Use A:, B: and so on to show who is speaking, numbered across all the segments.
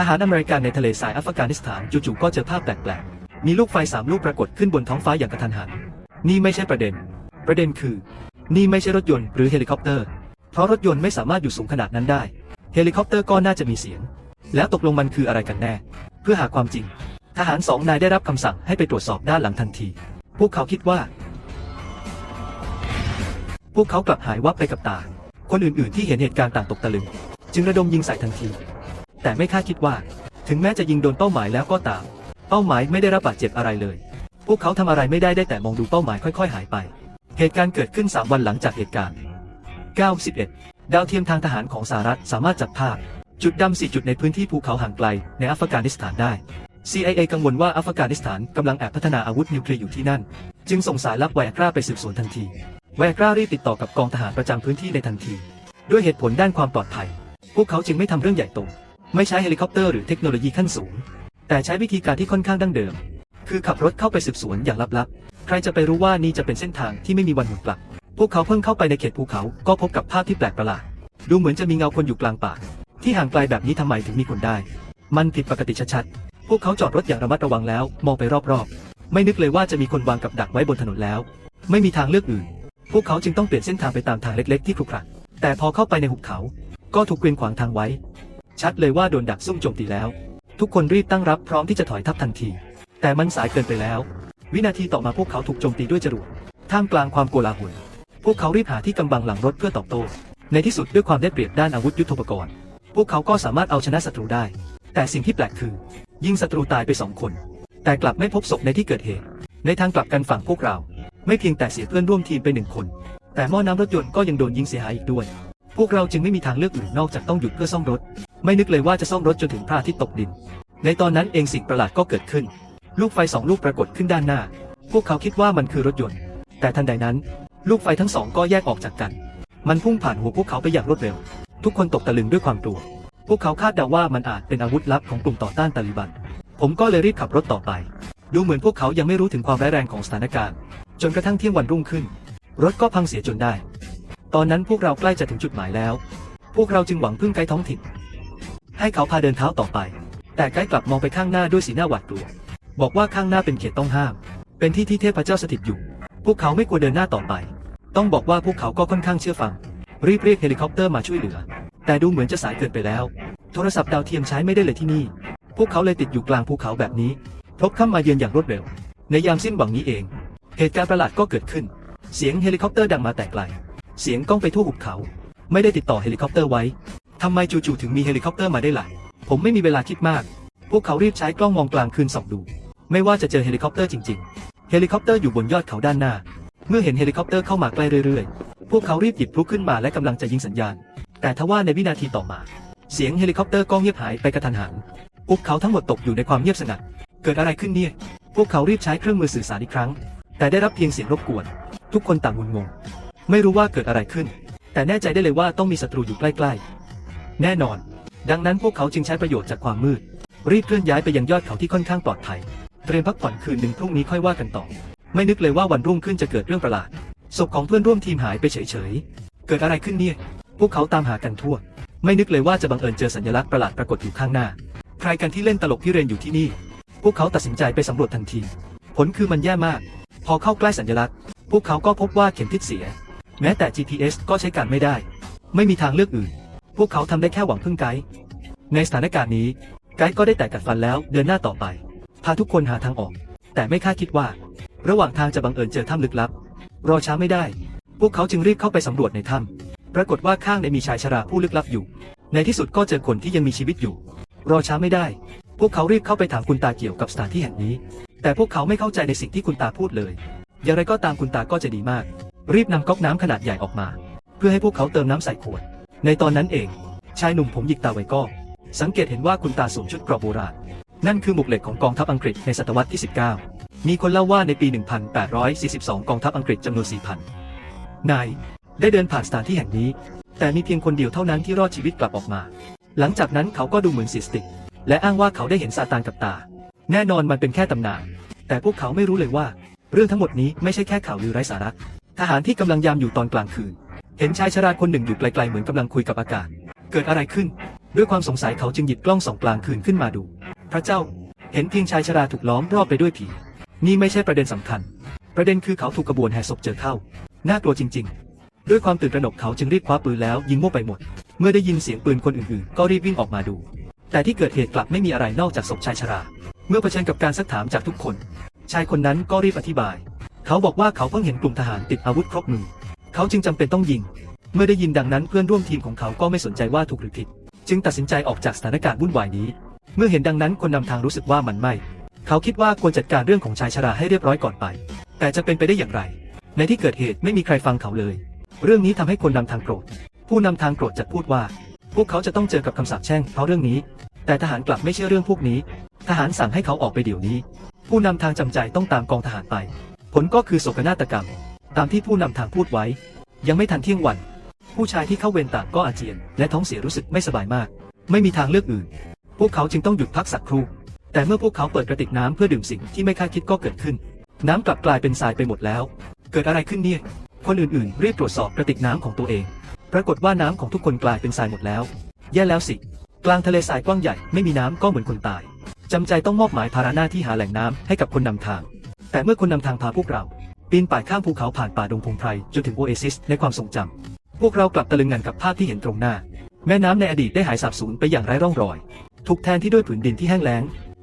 A: ทหารอเมริกันในทะเลทรายอัฟกานิสถานจู่ๆก็เจอภาพแปลกๆ มีลูกไฟสามลูกปรากฏขึ้นบนท้องฟ้าอย่างกระทันหัน นี่ไม่ใช่ประเด็น ประเด็นคือ นี่ไม่ใช่รถยนต์หรือเฮลิคอปเตอร์ เพราะรถยนต์ไม่สามารถอยู่สูงขนาดนั้นได้ เฮลิคอปเตอร์ก็น่าจะมีเสียง แล้วตกลงมันคืออะไรกันแน่ เพื่อหาความจริง ทหารสองนายได้รับคำสั่งให้ไปตรวจสอบด้านหลังทันที พวกเขาคิดว่า พวกเขากลับหายวับไปกับตา คนอื่นๆที่เห็นเหตุการณ์ต่างตกตะลึง จึงระดมยิงใส่ทันที แต่ไม่คาดคิดว่า ถึงแม้จะยิงโดนเป้าหมายแล้วก็ตาม เป้าหมายไม่ได้รับบาดเจ็บอะไรเลย พวกเขาทำอะไรไม่ได้ได้แต่มองดูเป้าหมายค่อย ๆ หายไป เหตุการณ์เกิดขึ้น 3 วันหลังจากเหตุการณ์ 91 ดาวเทียมทางทหารของสหรัฐสามารถจับภาพ จุดดำสี่จุดในพื้นที่ภูเขาห่างไกล ในอัฟกานิสถานได้ CIA กังวลว่าอัฟกานิสถานกำลังแอบพัฒนาอาวุธนิวเคลียร์อยู่ที่นั่น จึงส่งสายลับแวร์กราไปสืบสวนทันที แวร์กรารีบติดต่อกับกองทหารประจำพื้นที่ในทันที ด้วยเหตุผลด้านความปลอดภัย พวกเขาจึงไม่ทำเรื่องใหญ่โต ไม่ใช้เฮลิคอปเตอร์หรือเทคโนโลยีขั้นสูง แต่ใช้วิธีการที่ค่อนข้างดั้งเดิม คือขับรถเข้าไปสืบสวนอย่างลับๆ ใครจะไปรู้ว่านี่จะเป็นเส้นทางที่ไม่มีวันหมุนกลับ พวกเขาเพิ่งเข้าไปในเขตภูเขา ก็พบกับภาพที่แปลกประหลาด ดูเหมือนจะมีเงาคนอยู่กลางป่า ที่ห่างไกลแบบนี้ทำไมถึงมีคนได้ มันผิดปกติชัดๆ พวกเขาจอดรถอย่างระมัดระวังแล้ว มองไปรอบๆ ไม่นึกเลยว่าจะมีคนวางกับดักไว้บนถนนแล้ว ไม่มีทางเลือกอื่น พวกเขาจึงต้องเปลี่ยนเส้นทางไปตามทางเล็ก ๆ ที่ขรุขระแต่พอเข้าไปในหุบเขา ก็ถูกเกวียนขวางทางไว้ ชัดเลยว่าโดนดักซุ่มโจมตีแล้ว ทุกคนรีบตั้งรับพร้อมที่จะถอยทัพทันที แต่มันสายเกินไปแล้ว วินาทีต่อมาพวกเขาถูกโจมตีด้วยจรวดท่ามกลางความโกลาหลพวกเขารีบหาที่กำบังหลังรถเพื่อตอบโต้ในที่สุดด้วยความได้เปรียบด้านอาวุธยุทโธปกรณ์ พวกเขาก็สามารถเอาชนะศัตรูได้ แต่สิ่งที่แปลกคือ ยิงศัตรูตายไปสองคน แต่กลับไม่พบศพในที่เกิดเหตุ ในทางกลับกันฝั่งพวกเรา ไม่เพียงแต่เสียเพื่อนร่วมทีมไปหนึ่งคน แต่หม้อน้ำรถยนต์ก็ยังโดนยิงเสียหายอีกด้วย พวกเราจึงไม่มีทางเลือกอื่นนอกจากต้องหยุดเพื่อซ่อมรถ ไม่นึกเลยว่าจะซ่อมรถจนถึงพระอาทิตย์ตกดิน ในตอนนั้นเองสิ่งประหลาดก็เกิดขึ้น ลูกไฟสองลูกปรากฏขึ้นด้านหน้า พวกเขาคิดว่ามันคือรถยนต์ แต่ทันใดนั้น ลูกไฟทั้งสองก็แยกออกจากกัน มันพุ่งผ่านหัวพวกเขาไปอย่างรวดเร็ว ทุกคนตกตะลึงด้วยความกลัว พวกเขาคาดเดาว่ามันอาจเป็นอาวุธลับของกลุ่มต่อต้านตาลิบัน ผมก็เลยรีบขับรถต่อไป ดูเหมือนพวกเขายังไม่รู้ถึงความร้ายแรงของสถานการณ์ จนกระทั่งเที่ยงวันรุ่งขึ้น รถก็พังเสียจนได้ ตอนนั้นพวกเราใกล้จะถึงจุดหมายแล้ว พวกเราจึงหวังพึ่งไกด์ท้องถิ่น ให้เขาพาเดินเท้าต่อไป แต่ไกด์กลับมองไปข้างหน้าด้วยสีหน้าหวาดกลัว บอกว่าข้างหน้าเป็นเขตต้องห้าม เป็นที่ที่เทพเจ้าสถิตอยู่ พวกเขาไม่ควรเดินหน้าต่อไป ต้องบอกว่าพวกเขาก็ค่อนข้างเชื่อฟัง รีบเรียกเฮลิคอปเตอร์มาช่วยเหลือ แต่ดูเหมือนจะสายเกินไปแล้ว โทรศัพท์ดาวเทียมใช้ไม่ได้เลยที่นี่ พวกเขาเลยติดอยู่กลางภูเขาแบบนี้พบค่ำมาเยือนอย่างรวดเร็ว ในยามสิ้นหวังนี้เอง เหตุการณ์ประหลาดก็เกิดขึ้น เสียงเฮลิคอปเตอร์ดังมาแต่ไกล เสียงก้องไปทั่วหุบเขา ไม่ได้ติดต่อเฮลิคอปเตอร์ไว้ ทำไมจู่ๆถึงมีเฮลิคอปเตอร์มาได้ล่ะ ผมไม่มีเวลาคิดมาก พวกเขารีบใช้กล้องมองกลางคืนส่องดู ไม่ว่าจะเจอเฮลิคอปเตอร์จริงๆ เฮลิคอปเตอร์อยู่บนยอดเขาด้านหน้า เมื่อเห็นเฮลิคอปเตอร์เข้ามาใกล้เรื่อยๆ พวกเขารีบหยิบพลุขึ้นมาและกำลังจะยิงสัญญาณ แต่ทว่าในวินาทีต่อมา เสียงเฮลิคอปเตอร์ก็เงียบหายไปกระทันหัน พวกเขาทั้งหมดตกอยู่ในความเงียบสงัด เกิดอะไรขึ้นเนี่ย พวกเขารีบใช้เครื่องมือสื่อสารอีกครั้ง แต่ได้รับเพียงเสียงรบกวน ทุกคนต่างงุนงง ไม่รู้ว่าเกิดอะไรขึ้น แต่แน่ใจได้เลยว่าต้องมีศัตรูอยู่ใกล้ๆ แน่นอน ดังนั้นพวกเขาจึงใช้ประโยชน์จากความมืด รีบเคลื่อนย้ายไปยังยอดเขาที่ค่อนข้างปลอดภัย เตรียมพักผ่อนคืนหนึ่งพรุ่งนี้ค่อยว่ากันต่อ ไม่นึกเลยว่าวันรุ่งขึ้นจะเกิดเรื่องประหลาด ศพของเพื่อนร่วมทีมหายไปเฉยๆ เกิดอะไรขึ้นเนี่ย พวกเขาตามหากันทั่ว ไม่นึกเลยว่าจะบังเอิญเจอสัญลักษณ์ประหลาดปรากฏอยู่ข้างหน้า ใครกันที่เล่นตลกพิเรนอยู่ที่นี่ พวกเขาตัดสินใจไปสำรวจทันที ผลคือมันแย่มาก พอเข้าใกล้สัญลักษณ์ พวกเขาก็พบว่าเข็มทิศเสีย แม้แต่ GPS ก็ใช้การไม่ได้ ไม่มีทางเลือกอื่น พวกเขาทำได้แค่หวังพึ่งไกด์ในสถานการณ์นี้ ไกด์ก็ได้แต่กัดฟันแล้วเดินหน้าต่อไป พาทุกคนหาทางออก แต่ไม่คาดคิดว่า ระหว่างทางจะบังเอิญเจอถ้ำลึกลับ รอช้าไม่ได้ พวกเขาจึงรีบเข้าไปสำรวจในถ้ำปรากฏว่าข้างในมีชายชราผู้ลึกลับอยู่ ในที่สุดก็เจอคนที่ยังมีชีวิตอยู่ รอช้าไม่ได้ พวกเขารีบเข้าไปถามคุณตาเกี่ยวกับสถานที่แห่งนี้ แต่พวกเขาไม่เข้าใจในสิ่งที่คุณตาพูดเลย อย่างไรก็ตามคุณตาก็จะดีมาก รีบนำก๊อกน้ำขนาดใหญ่ออกมา เพื่อให้พวกเขาเติมน้ำใส่ขวด ในตอนนั้นเอง ชายหนุ่มผมหยิกตาไว้ก็ สังเกตเห็นว่าคุณตาสวมชุดเกราะโบราณ นั่นคือหมวกเหล็กของกองทัพอังกฤษในศตวรรษที่ 19 มีคนเล่าว่าในปี 1842 กองทัพอังกฤษจำนวน 4,000 นาย ได้เดินผ่านสถานที่แห่งนี้ แต่มีเพียงคนเดียวเท่านั้นที่รอดชีวิตกลับออกมา หลังจากนั้นเขาก็ดูเหมือนสียสติก และอ้างว่าเขาได้เห็นซาตานกับตา แน่นอนมันเป็นแค่ตำนาน แต่พวกเขาไม่รู้เลยว่า เรื่องทั้งหมดนี้ไม่ใช่แค่ข่าวลือไร้สาระทหารที่กำลังยามอยู่ตอนกลางคืน เห็นชายชราคนหนึ่งอยู่ไกลๆเหมือนกำลังคุยกับอากาศ เกิดอะไรขึ้น ด้วยความสงสัยเขาจึงหยิบกล้องส่องกลางคืนขึ้นมาดู พระเจ้า เห็นเพียงชายชราถูกล้อมรอบไปด้วยผี นี่ไม่ใช่ประเด็นสำคัญ ประเด็นคือเขาถูกกระบวนแห่ศพเจอเข้า น่ากลัวจริง ๆ ด้วยความตื่นตระหนกเขาจึงรีบคว้าปืนแล้วยิงมั่วไปหมด เมื่อได้ยินเสียงปืนคนอื่นๆ ก็รีบวิ่งออกมาดู แต่ที่เกิดเหตุกลับไม่มีอะไรนอกจากศพชายชรา เมื่อเผชิญกับการซักถามจากทุกคน ชายคนนั้นก็รีบอธิบาย เขาบอกว่าเขาเพิ่งเห็นกลุ่มทหารติดอาวุธครบมือ เขาจึงจำเป็นต้องยิง เมื่อได้ยินดังนั้นเพื่อนร่วมทีมของเขาก็ไม่สนใจว่าถูกหรือผิด จึงตัดสินใจออกจากสถานการณ์วุ่นวายนี้ เมื่อเห็นดังนั้นคนนำทางรู้สึกว่ามันไม่ เขาคิดว่าควรจัดการเรื่องของชายชราให้เรียบร้อยก่อนไป แต่จะเป็นไปได้อย่างไร ในที่เกิดเหตุไม่มีใครฟังเขาเลย เรื่องนี้ทำให้คนนำทางโกรธ ผู้นำทางโกรธจัดพูดว่า พวกเขาจะต้องเจอกับคำสาปแช่งเพราะเรื่องนี้ แต่ทหารกลับไม่เชื่อเรื่องพวกนี้ ทหารสั่งให้เขาออกไปเดี๋ยวนี้ ผู้นำทางจำใจต้องตามกองทหารไป ผลก็คือโศกนาฏกรรม ตามที่ผู้นำทางพูดไว้ ยังไม่ทันเที่ยงวัน ผู้ชายที่เข้าเวรต่างก็อาเจียน และท้องเสียรู้สึกไม่สบายมาก ไม่มีทางเลือกอื่น พวกเขาจึงต้องหยุดพักสักครู่ แต่เมื่อพวกเขาเปิดกระติกน้ำเพื่อดื่มสิ่งที่ไม่คาดคิดก็เกิดขึ้น น้ำกลับกลายเป็นทรายไปหมดแล้ว เกิดอะไรขึ้นเนี่ยคนอื่นๆรีบตรวจสอบกระติกน้ำของตัวเอง ปรากฏว่าน้ำของทุกคนกลายเป็นทรายหมดแล้ว แย่แล้วสิ กลางทะเลทรายกว้างใหญ่ไม่มีน้ำก็เหมือนคนตายจำใจต้องมอบหมายภาระหน้าที่หาแหล่งน้ำให้กับคนนำทาง แต่เมื่อคนนำทางพาพวกเรา ปีนป่ายข้ามภูเขาผ่านป่าดงพงไพรจนถึงโอเอซิสในความทรงจำพวกเรากลับตะลึงงันกับภาพที่เห็นตรงหน้า แม่น้ำในอดีตได้หายสาบสูญไปอย่างไร้ร่องรอย ถูกแทนที่ด้วยผืนดินที่แห้งแล้ง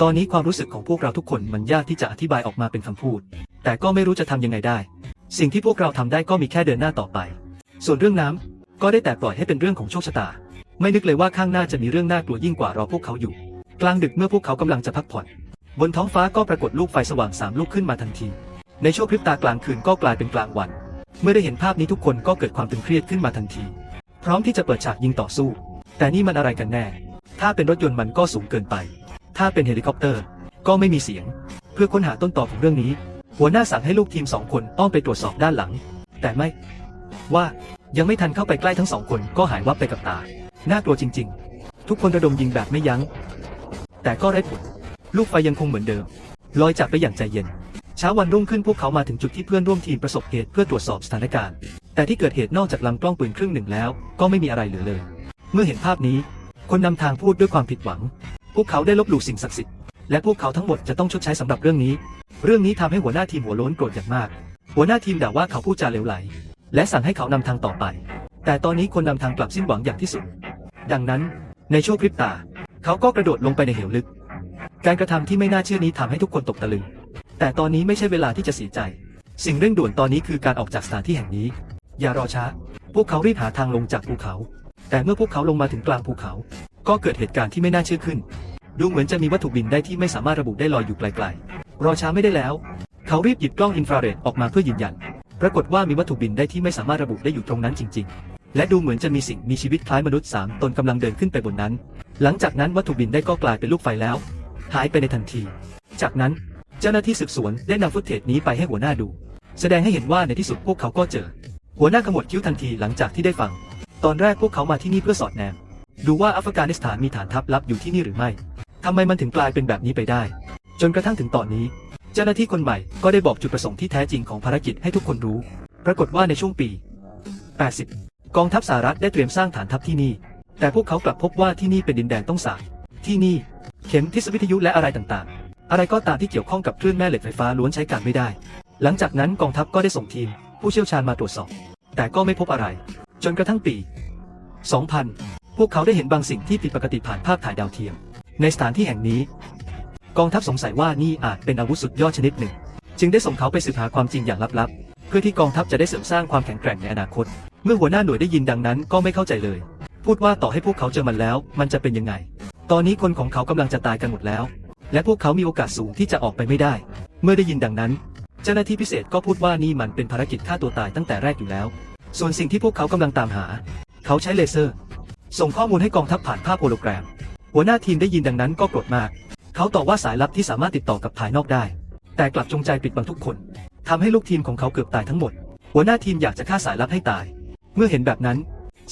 A: ตอนนี้ความรู้สึกของพวกเราทุกคนมันยากที่จะอธิบายออกมาเป็นคำพูด แต่ก็ไม่รู้จะทำยังไงได้ สิ่งที่พวกเราทำได้ก็มีแค่เดินหน้าต่อไป ส่วนเรื่องน้ำก็ได้แต่ปล่อยให้เป็นเรื่องของโชคชะตา ไม่นึกเลยว่าข้างหน้าจะมีเรื่องน่ากลัวยิ่งกว่ารอพวกเขาอยู่ กลางดึกเมื่อพวกเขากำลังจะพักผ่อน บนท้องฟ้าก็ปรากฏลูกไฟสว่างสามลูกขึ้นมาทันที ในช่วงพริบตากลางคืนก็กลายเป็นกลางวัน เมื่อได้เห็นภาพนี้ทุกคนก็เกิดความตึงเครียดขึ้นมาทันที พร้อมที่จะเปิดฉากยิงต่อสู้ แต่นี่มันอะไรกันแน่ ถ้าเป็นรถยนต์มันก็สูงเกินไป ถ้าเป็นเฮลิคอปเตอร์ ก็ไม่มีเสียง เพื่อค้นหาต้นตอของเรื่องนี้ หัวหน้าสั่งให้ลูกทีมสองคนอ้อมไปตรวจสอบด้านหลัง แต่ไม่ ว่ายังไม่ทันเข้าไปใกล้ทั้งสองคนก็หายวับไปกับตา น่ากลัวจริง ๆ ทุกคนระดมยิงแบบไม่ยัง้ง แต่ก็ไร้ผล ลูกไฟยังคงเหมือนเดิม ลอยจากไปอย่างใจเย็น เช้าวันรุ่งขึ้นพวกเขามาถึงจุดที่เพื่อนร่วมทีมประสบเหตุเพื่อตรวจสอบสถานการณ์ แต่ที่เกิดเหตุนอกจากลำกล้องปืนครึ่งหนึ่งแล้ว ก็ไม่มีอะไรเหลือเลย เมื่อเห็นภาพนี้ คนนำทางพูดด้วยความผิดหวัง พวกเขาได้ลบหลู่สิ่งศักดิ์สิทธิ์และพวกเขาทั้งหมดจะต้องชดใช้สำหรับเรื่องนี้ เรื่องนี้ทำให้หัวหน้าทีมหัวโล้นโกรธอย่างมาก หัวหน้าทีมด่าว่าเขาพูดจาเลวไหล และสั่งให้เขานำทางต่อไป แต่ตอนนี้คนนำทางกลับสิ้นหวังอย่างที่สุด ดังนั้น ในช่วงพริบตา เขาก็กระโดดลงไปในเหวลึก การกระทำที่ไม่น่าเชื่อนี้ทำให้ทุกคนตกตะลึง แต่ตอนนี้ไม่ใช่เวลาที่จะเสียใจ สิ่งเร่งด่วนตอนนี้คือการออกจากสถานที่แห่งนี้ อย่ารอช้า พวกเขารีบหาทางลงจากภูเขา แต่เมื่อพวกเขาลงมาถึงกลางภูเขา ก็เกิดเหตุการณ์ที่ไม่น่าเชื่อขึ้น ดูเหมือนจะมีวัตถุบินได้ที่ไม่สามารถระบุได้ลอยอยู่ไกลๆ รอช้าไม่ได้แล้ว เขารีบหยิบกล้องอินฟราเรดออกมาเพื่อยืนยัน ปรากฏว่ามีวัตถุบินได้ที่ไม่สามารถระบุได้อยู่ตรงนั้นจริง ๆและดูเหมือนจะมีสิ่งมีชีวิตคล้ายมนุษย์สามตนกำลังเดินขึ้นไปบนนั้น หลังจากนั้นวัตถุบินได้ก็กลายเป็นลูกไฟแล้ว หายไปในทันที จากนั้น เจ้าหน้าที่สืบสวนได้นำฟุตเทจนี้ไปให้หัวหน้าดู แสดงให้เห็นว่าในที่สุดพวกเขาก็เจอ หัวหน้าขมวดคิ้วทันทีหลังจากที่ได้ฟัง ตอนแรกพวกเขามาที่นี่เพื่อสอดแนม ดูว่าอัฟกานิสถานมีฐานทัพลับอยู่ที่นี่หรือไม่ทำไมมันถึงกลายเป็นแบบนี้ไปได้ จนกระทั่งถึงตอนนี้ เจ้าหน้าที่คนใหม่ก็ได้บอกจุดประสงค์ที่แท้จริงของภารกิจให้ทุกคนรู้ ปรากฏว่าในช่วงปี 80 กองทัพสหรัฐได้เตรียมสร้างฐานทัพที่นี่ แต่พวกเขากลับพบว่าที่นี่เป็นดินแดนต้องสาบที่นี่ เข็มทิศวิทยุและอะไรต่างๆ อะไรก็ตามที่เกี่ยวข้องกับคลื่นแม่เหล็กไฟฟ้าล้วนใช้การไม่ได้ หลังจากนั้นกองทัพก็ได้ส่งทีม ผู้เชี่ยวชาญมาตรวจสอบ แต่ก็ไม่พบอะไร จนกระทั่งปี 2000 พวกเขาได้เห็นบางสิ่งที่ผิดปกติผ่านภาพถ่ายดาวเทียม ในสถานที่แห่งนี้ กองทัพสงสัยว่านี่อาจเป็นอาวุธสุดยอดชนิดหนึ่ง จึงได้ส่งเขาไปสืบหาความจริงอย่างลับๆ เพื่อที่กองทัพจะได้เสริมสร้างความแข็งแกร่งในอนาคต เมื่อหัวหน้าหน่วยได้ยินดังนั้นก็ไม่เข้าใจเลย พูดว่าต่อให้พวกเขาเจอมันแล้ว มันจะเป็นยังไง ตอนนี้คนของเขากำลังจะตายกันหมดแล้ว และพวกเขามีโอกาสสูงที่จะออกไปไม่ได้ เมื่อได้ยินดังนั้น เจ้าหน้าที่พิเศษก็พูดว่านี่มันเป็นภารกิจฆ่าตัวตายตั้งแต่แรกอยู่แล้ว ส่วนสิ่งที่พวกเขากำลังตามหา เขาใช้เลเซอร์ ส่งข้อมูลให้กองทัพผ่านภาพโฮโลแกรม หัวหน้าทีมได้ยินดังนั้นก็โกรธมาก เขาตอบว่าสายลับที่สามารถติดต่อกับภายนอกได้ แต่กลับจงใจปิดบังทุกคนทำให้ลูกทีมของเขาเกือบตายทั้งหมด หัวหน้าทีมอยากจะฆ่าสายลับให้ตาย เมื่อเห็นแบบนั้น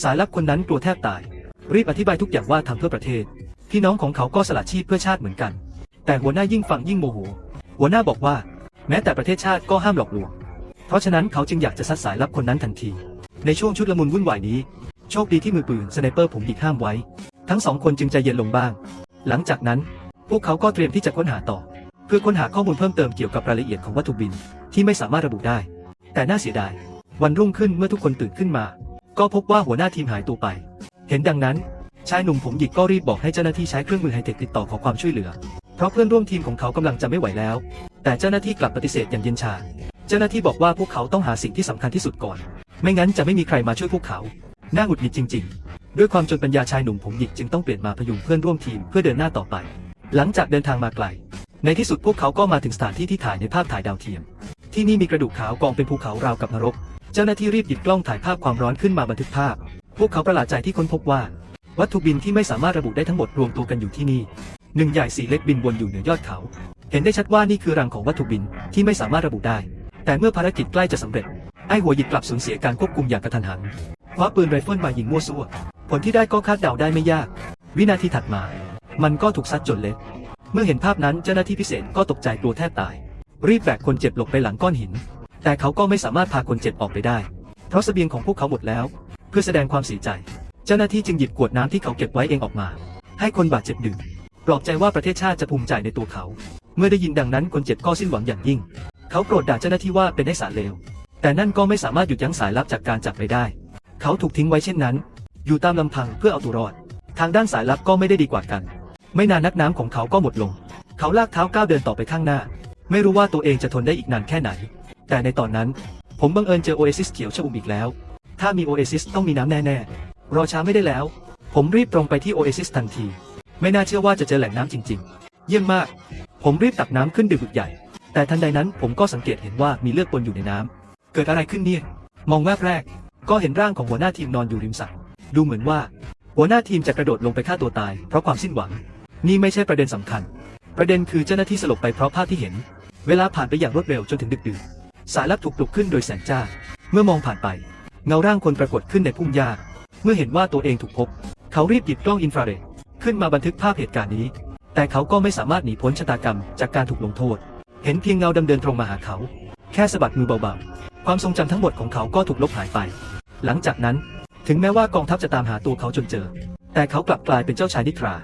A: สายลับคนนั้นกลัวแทบตาย รีบอธิบายทุกอย่างว่าทำเพื่อประเทศ พี่น้องของเขาก็สละชีพเพื่อชาติเหมือนกัน แต่หัวหน้ายิ่งฟังยิ่งโมโห หัวหน้าบอกว่า แม้แต่ประเทศชาติก็ห้ามหลอกลวง เพราะฉะนั้นเขาจึงอยากจะซัดสายลับคนนั้นทันที ในช่วงชุดละมุนวุ่นวายนี้ โชคดีที่มือปืนสไนเปอร์ผมหยิกห้ามไว้ ทั้งสองคนจึงใจเย็นลงบ้าง หลังจากนั้น พวกเขาก็เตรียมที่จะค้นหาต่อ เพื่อค้นหาข้อมูลเพิ่มเติมเกี่ยวกับรายละเอียดของวัตถุบินที่ไม่สามารถระบุได้ แต่น่าเสียดาย วันรุ่งขึ้นเมื่อทุกคนตื่นขึ้นมา ก็พบว่าหัวหน้าทีมหายตัวไป เห็นดังนั้นชายหนุ่มผมหยิกก็รีบบอกให้เจ้าหน้าที่ใช้เครื่องมือไฮเทคติดต่อขอความช่วยเหลือ เพราะเพื่อนร่วมทีมของเขากำลังจะไม่ไหวแล้ว แต่เจ้าหน้าที่กลับปฏิเสธอย่างเย็นชา เจ้าหน้าที่บอกว่าพวกเขาต้องหาสิ่งที่สำคัญที่สุดก่อน ไม่งั้นจะไม่มีใครมาช่วยพวกเขาน่าหงุดหงิดจริง ๆ ด้วยความจนปัญญาชายหนุ่มผมหยิกจึงต้องเปลี่ยนมาพยุงเพื่อนร่วมทีมเพื่อเดินหน้าต่อไป หลังจากเดินทางมาไกล ในที่สุดพวกเขาก็มาถึงสถานที่ที่ถ่ายในภาพถ่ายดาวเทียม ที่นี่มีกระดูกขาวกองเป็นภูเขาราวกับนรก เจ้าหน้าที่รีบหยิบกล้องถ่ายภาพความร้อนขึ้นมาบันทึกภาพ พวกเขาประหลาดใจที่ค้นพบว่า วัตถุบินที่ไม่สามารถระบุได้ทั้งหมดรวมตัวกันอยู่ที่นี่ หนึ่งใหญ่สี่เล็กบินวนอยู่เหนือยอดเขา เห็นได้ชัดว่านี่คือรังของวัตถุบินที่ไม่สามารถระบุได้ แต่เมื่อภารกิจใกล้จะสำเร็จ ไอ้หัวหยิบกลับสูญเสียการควบคุมอย่างกระทันหันคว้าปืนไรเฟิลมายิงมั่วซั่ว ผลที่ได้ก็คาดเดาได้ไม่ยาก วินาทีถัดมา มันก็ถูกซัดจนเละเมื่อเห็นภาพนั้นเจ้าหน้าที่พิเศษก็ตกใจกลัวแทบตาย รีบแบกคนเจ็บหลบไปหลังก้อนหิน แต่เขาก็ไม่สามารถพาคนเจ็บออกไปได้ เพราะเสบียงของพวกเขาหมดแล้ว เพื่อแสดงความเสียใจ เจ้าหน้าที่จึงหยิบขวดน้ำที่เขาเก็บไว้เองออกมา ให้คนบาดเจ็บดื่ม ปลอบใจว่าประเทศชาติจะภูมิใจในตัวเขา เมื่อได้ยินดังนั้นคนเจ็บก็สิ้นหวังอย่างยิ่ง เขาโกรธด่าเจ้าหน้าที่ว่าเป็นไอ้สารเลว แต่นั่นก็ไม่สามารถหยุดยั้งสายลับจากการจับไปได้ เขาถูกทิ้งไว้เช่นนั้น อยู่ตามลำพังเพื่อเอาตัวรอด ทางด้านสายลับก็ไม่ได้ดีกว่ากัน ไม่นานนักน้ำของเขาก็หมดลง เขาลากเท้าก้าวเดินต่อไปข้างหน้า ไม่รู้ว่าตัวเองจะทนได้อีกนานแค่ไหน แต่ในตอนนั้น ผมบังเอิญเจอโอเอซิสเขียวชอุ่มอีกแล้ว ถ้ามีโอเอซิสต้องมีน้ำแน่ๆรอช้าไม่ได้แล้ว ผมรีบตรงไปที่โอเอซิสทันที ไม่น่าเชื่อว่าจะเจอแหล่งน้ำจริง ๆ เยี่ยมมาก ผมรีบตักน้ำขึ้นดื่มบึกใหญ่ แต่ทันใดนั้นผมก็สังเกตเห็นว่ามีเลือดปนอยู่ในน้ำเกิดอะไรขึ้นเนี่ย มองแวบแรก ก็เห็นร่างของหัวหน้าทีมนอนอยู่ริมสระดูเหมือนว่า หัวหน้าทีมจะกระโดดลงไปฆ่าตัวตาย เพราะความสิ้นหวัง นี่ไม่ใช่ประเด็นสำคัญ ประเด็นคือเจ้าหน้าที่สลบไปเพราะภาพที่เห็น เวลาผ่านไปอย่างรวดเร็วจนถึงดึกดื่นสายลับถูกปลุกขึ้นโดยแสงจ้า เมื่อมองผ่านไป เงาร่างคนปรากฏขึ้นในพุ่มหญ้าเมื่อเห็นว่าตัวเองถูกพบ เขารีบหยิบกล้องอินฟราเรด ขึ้นมาบันทึกภาพเหตุการณ์นี้ แต่เขาก็ไม่สามารถหนีพ้นชะตากรรมจากการถูกลงโทษ เห็นเพียงเงาดำเดินตรงมาหาเขา แค่สะบัดมือเบาๆ ความทรงจำทั้งหมดของเขาก็ถูกลบหายไป หลังจากนั้น ถึงแม้ว่ากองทัพจะตามหาตัวเขาจนเจอ แต่เขากลับกลายเป็นเจ้าชายนิทรา